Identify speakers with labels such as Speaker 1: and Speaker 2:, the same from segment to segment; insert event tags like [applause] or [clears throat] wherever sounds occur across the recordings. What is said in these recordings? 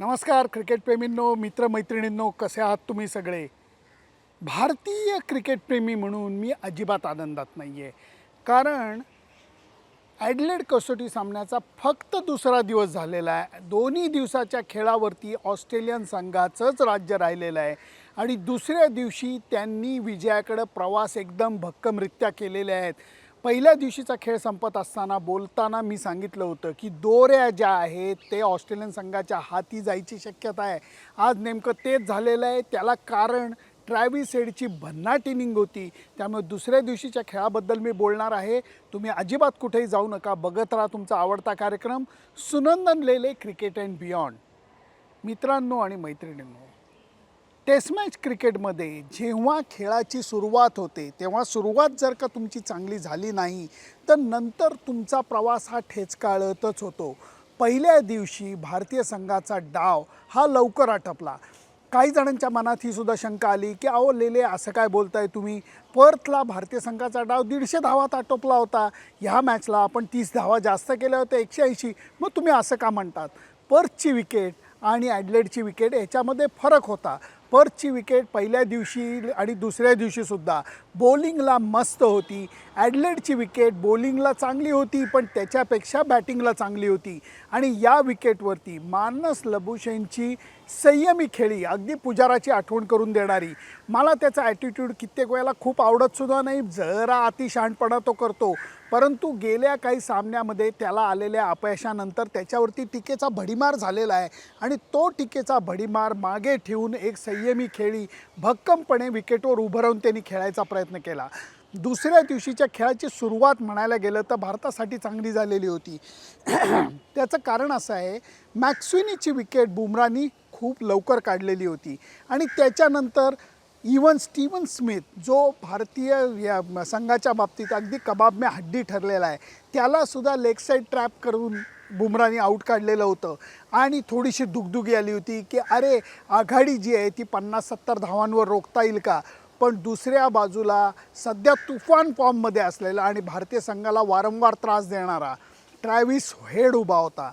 Speaker 1: नमस्कार क्रिकेटप्रेमींनो मित्रमैत्रिणींनो कसे आहात तुम्ही सगळे? भारतीय क्रिकेटप्रेमी म्हणून मी अजिबात आनंदात नाही आहे कारण ॲडलेड कसोटी सामन्याचा फक्त दुसरा दिवस झालेला आहे. दोन्ही दिवसाच्या खेळावरती ऑस्ट्रेलियन संघाचंच राज्य राहिलेलं आहे. आणि दुसऱ्या दिवशी त्यांनी विजयाकडं प्रवास एकदम भक्कमरित्या केलेले आहेत. पहिल्या दिवशीचा खेळ संपत असताना बोलताना मी सांगितलं होतं की दोऱ्या ज्या आहेत ते ऑस्ट्रेलियन संघाच्या हाती जायची शक्यता आहे. आज नेमकं तेच झालेलं आहे. त्याला कारण ट्रॅव्हिस हेडची भन्नाट इनिंग होती. त्यामुळे दुसऱ्या दिवशीच्या खेळाबद्दल मी बोलणार आहे. तुम्ही अजिबात कुठेही जाऊ नका. बघत राहा तुमचा आवडता कार्यक्रम Sunandan Lele cricket and beyond. मित्रांनो आणि मैत्रिणींनो टेस्ट मॅच क्रिकेटमध्ये जेव्हा खेळाची सुरुवात होते तेव्हा सुरुवात जर का तुमची चांगली झाली नाही तर नंतर तुमचा प्रवास हा ठेचकाळतच होतो. पहिल्या दिवशी भारतीय संघाचा डाव हा लवकर आटपला. काही जणांच्या मनात ही सुद्धा शंका आली की अहो लेले असं काय बोलताय तुम्ही? पर्थला भारतीय संघाचा डाव दीडशे धावात आटोपला होता. ह्या मॅचला आपण तीस धावा जास्त केल्या होत्या एकशे ऐंशी. मग तुम्ही असं का म्हणतात? पर्थची विकेट आणि ॲडलेडची विकेट याच्यामध्ये फरक होता. पर्थची विकेट पहिल्या दिवशी आणि दुसऱ्या दिवशीसुद्धा बॉलिंगला मस्त होती. ॲडलेडची विकेट बॉलिंगला चांगली होती पण त्याच्यापेक्षा बॅटिंगला चांगली होती. आणि या विकेटवरती मानस लबुशेनची संयमी खेळी अगदी पुजाराची आठवण करून देणारी. मला त्याचा ॲटिट्यूड कित्येक वेळेला खूप आवडतसुद्धा नाही जरा अतिशहाणपणा तो करतो. परंतु गेल्या काही सामन्यामध्ये त्याला आलेल्या अपयशानंतर त्याच्यावरती टीकेचा भडीमार झालेला आहे आणि तो टीकेचा भडीमार मागे ठेवून एक संयमी खेळी भक्कमपणे विकेटवर उभं राहून त्यांनी खेळायचा प्रयत्न केला. दुसऱ्या दिवशीच्या खेळाची सुरुवात म्हणायला गेलं तर भारतासाठी चांगली झालेली होती. [clears throat] त्याचं कारण असं आहे मॅक्स्विनीची विकेट बुमरानी खूप लवकर काढलेली होती. आणि त्याच्यानंतर इवन स्टीवन स्मिथ जो भारतीय या संघाच्या बाबतीत अगदी कबाब में हड्डी ठरलेला आहे त्यालासुद्धा लेग साईड ट्रॅप करून बुमराने आऊट काढलेलं होतं. आणि थोडीशी दुगदुगी आली होती की अरे आघाडी जी आहे ती पन्नास सत्तर धावांवर रोखता येईल का? पण दुसऱ्या बाजूला सध्या तुफान फॉर्ममध्ये असलेला आणि भारतीय संघाला वारंवार त्रास देणारा ट्रॅव्हिस हेड उभा होता.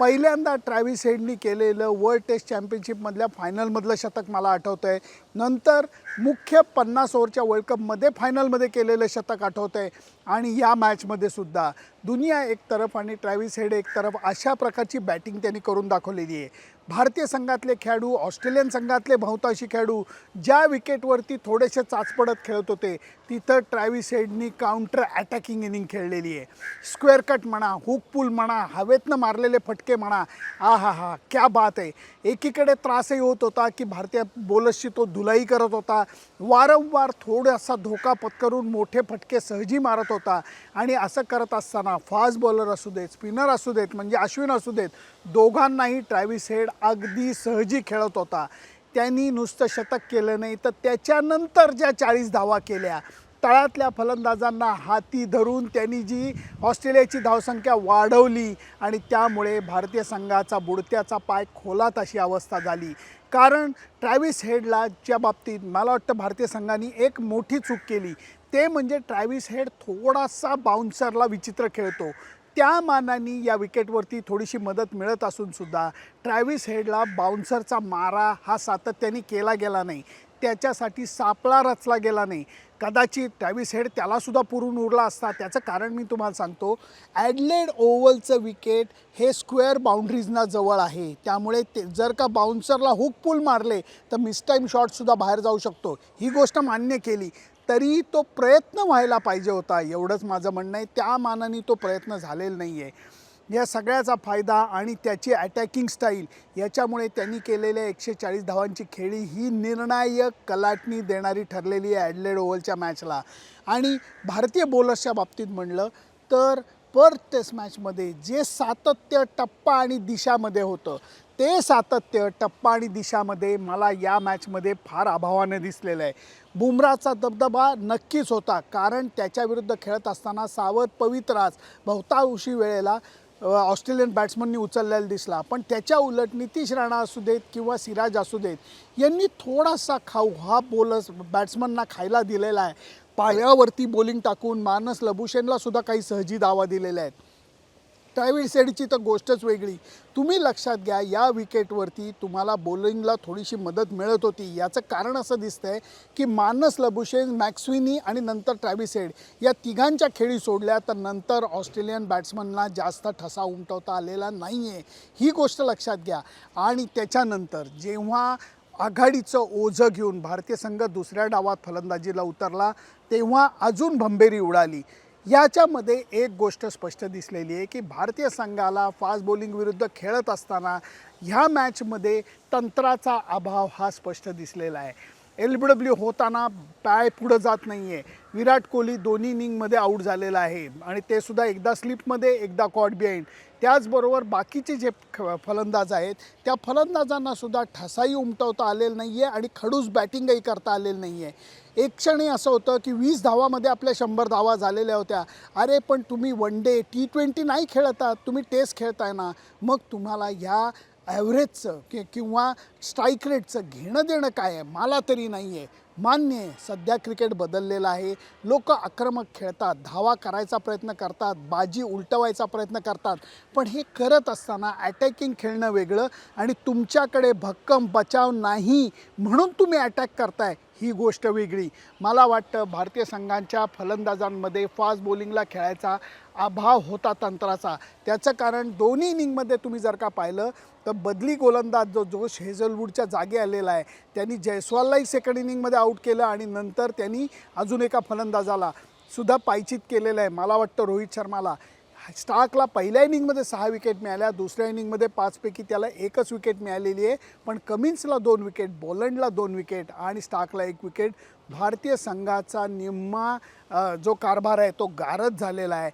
Speaker 1: पहिल्यांदा ट्रॅव्हिस हेडनी केलेलं वर्ल्ड टेस्ट चॅम्पियनशिपमधल्या फायनलमधलं शतक मला आठवतं आहे नंतर मुख्य पन्नास ओव्हरच्या वर्ल्ड कपमध्ये फायनलमध्ये केलेलं शतक आठवतं आहे आणि या मॅचमध्ये सुद्धा दुनिया एक तरफ आणि ट्रॅव्हिस हेड एक तरफ अशा प्रकारची बॅटिंग त्यांनी करून दाखवलेली आहे. भारतीय संघातले खेळाडू ऑस्ट्रेलियन संघातले बहुतांशी खेळाडू ज्या विकेटवरती थोडेसे चाचपडत खेळत होते तिथं ट्रॅव्हिस हेडनी काउंटर अटॅकिंग इनिंग खेळलेली आहे. स्क्वेअर कट म्हणा हुक पुल म्हणा हवेतनं मारलेले फटके म्हणा आ हा हा क्या बात आहे. एकीकडे त्रासही होत होता की भारतीय बोलर्सची तो धुलाई करत होता. वारंवार थोडासा धोका पत्करून मोठे फटके सहजी मारत होता. आणि असं करत असताना फास्ट बॉलर असू देत स्पिनर असू देत म्हणजे अश्विन असू देत दोघांनाही ट्रॅव्हिस हेड अगदी सहजी खेळत होता. त्यांनी नुसतं शतक केलं नाही तर त्याच्यानंतर ज्या चाळीस धावा केल्या तळातल्या फलंदाजांना हाती धरून त्यांनी जी ऑस्ट्रेलियाची धावसंख्या वाढवली आणि त्यामुळे भारतीय संघाचा बुडत्याचा पाय खोलात अशी अवस्था झाली. कारण ट्रॅव्हिस हेडला ज्या बाबतीत मला वाटतं भारतीय संघाने एक मोठी चूक केली. ते म्हणजे ट्रॅव्हिस हेड थोडासा बाउन्सरला विचित्र खेळतो. त्या मानाने या विकेटवरती थोडीशी मदत मिळत असून सुद्धा ट्रॅव्हिस हेडला बाउन्सरचा मारा हा सातत्याने केला गेला नाही. त्याच्यासाठी सापळा रचला गेला नाही. कदाचित ट्रॅव्हिस हेड त्यालासुद्धा पुरून उरला असता. त्याचं कारण मी तुम्हाला सांगतो ॲडलेड ओव्हलचं विकेट हे स्क्वेअर बाउंड्रीजना जवळ आहे. त्यामुळे ते जर का बाउन्सरला हुक पुल मारले तर मिसटाईम शॉटसुद्धा बाहेर जाऊ शकतो. ही गोष्ट मान्य केली. तरी तो प्रयत्न व्हायला पाहिजे होता. एवढंच माझं म्हणणं आहे. त्या मानाने तो प्रयत्न झालेला नाही आहे या सगळ्याचा फायदा आणि त्याची अटॅकिंग स्टाईल याच्यामुळे त्यांनी केलेल्या एकशे चाळीस धावांची खेळी ही निर्णायक कलाटणी देणारी ठरलेली आहे ॲडलेड ओव्हलच्या मॅचला आणि भारतीय बॉलर्सच्या बाबतीत म्हणलं तर पर टेस्ट मॅचमध्ये जे सातत्य टप्पा आणि दिशामध्ये होतं ते सातत्य टप्पा आणि दिशामध्ये मला या मॅचमध्ये फार अभावानं दिसलेलं आहे. बुमराचा दबदबा नक्कीच होता कारण त्याच्याविरुद्ध खेळत असताना सावध पवित्राज बहुतांशी वेळेला ऑस्ट्रेलियन बॅट्समननी उचललेला दिसला. पण त्याच्या उलट नितीश राणा असू देत किंवा सिराज असू देत यांनी थोडासा खाऊ हा बोलस बॅट्समनना खायला दिलेला आहे. पायावरती बॉलिंग टाकून मानस लबुशेनला सुद्धा काही सहजी दावा दिलेल्या आहेत ट्रॅव्हिस सेडची तर गोष्टच वेगळी. तुम्ही लक्षात घ्या या विकेटवरती तुम्हाला बॉलिंगला थोडीशी मदत मिळत होती. याचं कारण असं दिसतं आहे की मानस लबुशेन मॅक्सविनी आणि नंतर ट्रॅव्हिसेड या तिघांच्या खेळी सोडल्या तर नंतर ऑस्ट्रेलियन बॅट्समनला जास्त ठसा उमटवता आलेला नाही आहे ही गोष्ट लक्षात घ्या. आणि त्याच्यानंतर जेव्हा आघाडीचं ओझं घेऊन भारतीय संघ दुसऱ्या डावात फलंदाजीला उतरला तेव्हा अजून भंबेरी उडाली. याच्यामध्ये एक गोष्ट स्पष्ट दिसलेली आहे की भारतीय संघाला फास्ट बॉलिंग विरुद्ध खेळत असताना ह्या मॅचमध्ये तंत्राचा अभाव हा स्पष्ट दिसलेला आहे. एल बी डब्ल्यू होताना पाय पुढं जात नाही आहे विराट कोहली दोन्ही इनिंगमध्ये आऊट झालेला आहे. आणि ते सुद्धा एकदा स्लिपमध्ये एकदा कॉट बिहाइंड. त्याचबरोबर बाकीचे जे फलंदाज आहेत त्या फलंदाजांना सुद्धा ठसाही उमटवता आलेलं नाही आहे आणि खडूस बॅटिंगही करता आलेलं नाही आहे एक क्षणी असं होतं की वीस धावामध्ये आपल्या शंभर धावा झालेल्या होत्या. अरे पण तुम्ही वन डे टी ट्वेंटी नाही खेळत आहात तुम्ही टेस्ट खेळताय ना. मग तुम्हाला ह्या ॲव्हरेजचं कि किंवा स्ट्राईक रेटचं घेणं देणं काय आहे? मला तरी नाही आहे मान्य आहे सध्या क्रिकेट बदललेलं आहे. लोक आक्रमक खेळतात धावा करायचा प्रयत्न करतात बाजी उलटवायचा प्रयत्न करतात. पण हे करत असताना अटॅकिंग खेळणं वेगळं आणि तुमच्याकडे भक्कम बचाव नाही म्हणून तुम्ही अटॅक करताय ही गोष्ट वेगळी. मला वाटतं भारतीय संघांच्या फलंदाजांमध्ये फास्ट बॉलिंगला खेळायचा अभाव होता तंत्राचा. त्याचं कारण दोन्ही इनिंगमध्ये तुम्ही जर का पाहिलं तर बदली गोलंदाज जो जोश हेझलवूडच्या जागी आलेला आहे त्यांनी जयस्वाललाही सेकंड इनिंगमध्ये आऊट केलं आणि नंतर त्यांनी अजून एका फलंदाजाला सुद्धा पायचित केलेलं आहे. मला वाटतं रोहित शर्माला. स्टार्कला पहिल्या इनिंगमध्ये सहा विकेट मिळाल्या दुसऱ्या इनिंगमध्ये पाचपैकी त्याला एकच विकेट मिळालेली आहे. पण कमिन्सला दोन विकेट बॉलंडला दोन विकेट आणि स्टार्कला एक विकेट भारतीय संघाचा निम्मा जो कारभार आहे तो गारद झालेला आहे.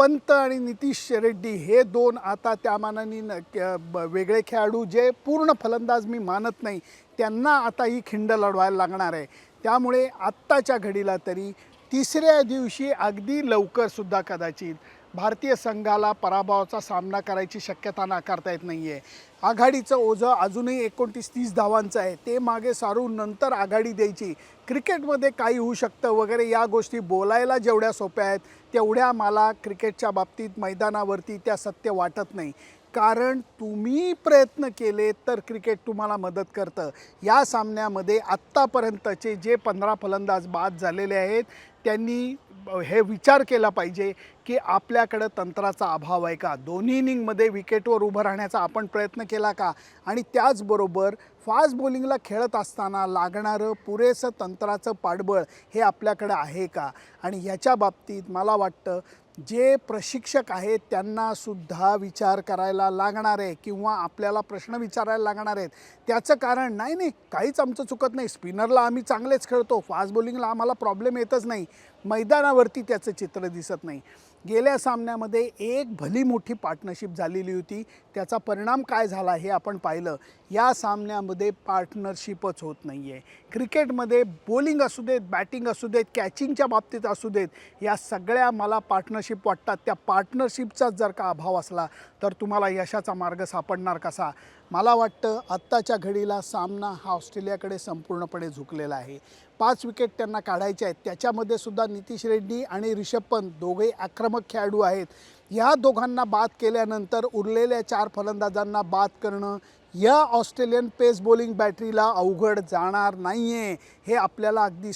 Speaker 1: पंत आणि नितीश रेड्डी हे दोन आता त्या मानाने न- वेगळे खेळाडू जे पूर्ण फलंदाज मी मानत नाही त्यांना आता ही खिंड लढवायला लागणार आहे. त्यामुळे आत्ताच्या घडीला तरी तिसऱ्या दिवशी अगदी लवकरसुद्धा कदाचित भारतीय संघाला पराभवाचा सामना करायची शक्यता नाकारता येत नाही आहे आघाडीचं ओझं अजूनही एकोणतीस तीस धावांचं आहे. ते मागे सारून नंतर आघाडी द्यायची. क्रिकेटमध्ये काही होऊ शकतं वगैरे या गोष्टी बोलायला जेवढ्या सोप्या आहेत तेवढ्या मला क्रिकेटच्या बाबतीत मैदानावरती त्या सत्य वाटत नाही. कारण तुम्ही प्रयत्न केले तर क्रिकेट तुम्हाला मदत करतं. या सामन्यामध्ये आत्तापर्यंतचे जे पंधरा फलंदाज बाद झालेले आहेत त्यांनी हे विचार केला पाहिजे की आपल्याकडं तंत्राचा अभाव आहे का? दोन्ही इनिंगमध्ये विकेटवर उभं राहण्याचा आपण प्रयत्न केला का? आणि त्याचबरोबर फास्ट बॉलिंगला खेळत असताना लागणारं पुरेसं तंत्राचं पाठबळ हे आपल्याकडं आहे का? आणि ह्याच्या बाबतीत मला वाटतं जे प्रशिक्षक आहेत त्यांना सुद्धा विचार करायला लागणार आहे किंवा आपल्याला प्रश्न विचारायला लागणार आहेत. त्याचं कारण नाही नाही काहीच आमचं चुकत नाही. स्पिनरला आम्ही चांगलेच खेळतो. फास्ट बॉलिंगला आम्हाला प्रॉब्लेम येतच नाही. मैदानावरती त्याचं चित्र दिसत नाही. गेल्या सामन्यामध्ये एक भली मोठी पार्टनरशिप झालेली होती. त्याचा परिणाम काय झाला हे आपण पाहिलं. या सामन्यामध्ये पार्टनरशिपच होत नाही आहे क्रिकेटमध्ये बॉलिंग असू देत बॅटिंग असू देत कॅचिंगच्या बाबतीत असू देत या सगळ्या मला पार्टनरशिप वाटतात. त्या पार्टनरशिपचाच जर का अभाव असला तर तुम्हाला यशाचा मार्ग सापडणार कसा? मला वाटतं आत्ताच्या घडीला सामना हा ऑस्ट्रेलियाकडे संपूर्णपणे झुकलेला आहे. पाच विकेट त्यांना काढायचे आहेत. त्याच्यामध्ये सुद्धा नितीश रेड्डी आणि रिषभ पंत दोघेही आक्रमक खेळाडू आहेत. ह्या दोघांना बाद केल्यानंतर उरलेल्या चार फलंदाजांना बाद करणं या ऑस्ट्रेलियन पेस बॉलिंग बॅटरीला अवघड जाणार नाही आहे हे आपल्याला अगदी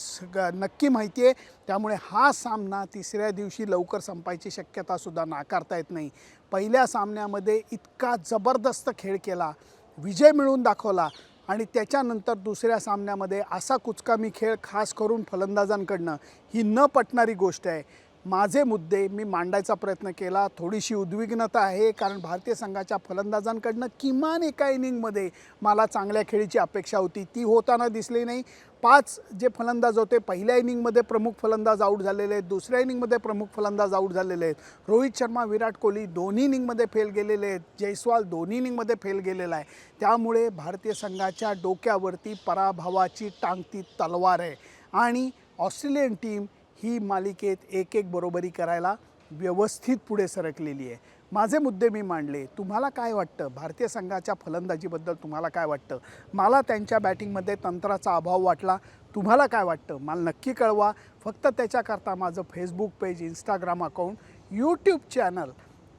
Speaker 1: नक्की माहिती आहे त्यामुळे हा सामना तिसऱ्या दिवशी लवकर संपायची शक्यतासुद्धा नाकारता येत नाही. पहिल्या सामन्यामध्ये इतका जबरदस्त खेळ केला विजय मिळवून दाखवला आणि त्याच्यानंतर दुसऱ्या सामन्यामध्ये असा कुचकामी खेळ खास करून फलंदाजांकडनं ही न पटणारी गोष्ट आहे. माझे मुद्दे मी मांडायचा प्रयत्न केला. थोडीशी उद्विग्नता आहे कारण भारतीय संघाच्या फलंदाजांकडनं किमान एका इनिंगमध्ये मला चांगल्या खेळीची अपेक्षा होती. ती होताना दिसली नाही. पाच जे फलंदाज होते पहिल्या इनिंगमध्ये प्रमुख फलंदाज आऊट झालेले आहेत दुसऱ्या इनिंगमध्ये प्रमुख फलंदाज आऊट झालेले आहेत. रोहित शर्मा विराट कोहली दोन्ही इनिंगमध्ये फेल गेलेले आहेत. जयस्वाल दोन्ही इनिंगमध्ये फेल गेलेला आहे. त्यामुळे भारतीय संघाच्या डोक्यावरती पराभवाची टांगती तलवार आहे. आणि ऑस्ट्रेलियन टीम ही मालिकेत एक एक बरोबरी करायला व्यवस्थित पुढे सरकलेली आहे. माझे मुद्दे मी मांडले. तुम्हाला काय वाटतं? भारतीय संघाच्या फलंदाजीबद्दल तुम्हाला काय वाटतं? मला त्यांच्या बॅटिंगमध्ये तंत्राचा अभाव वाटला. तुम्हाला काय वाटतं? मला नक्की कळवा. फक्त त्याच्याकरता माझं Facebook page Instagram account YouTube channel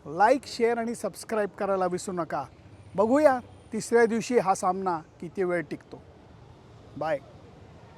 Speaker 1: like share आणि सबस्क्राईब करायला विसरू नका. बघूया तिसऱ्या दिवशी हा सामना किती वेळ टिकतो. बाय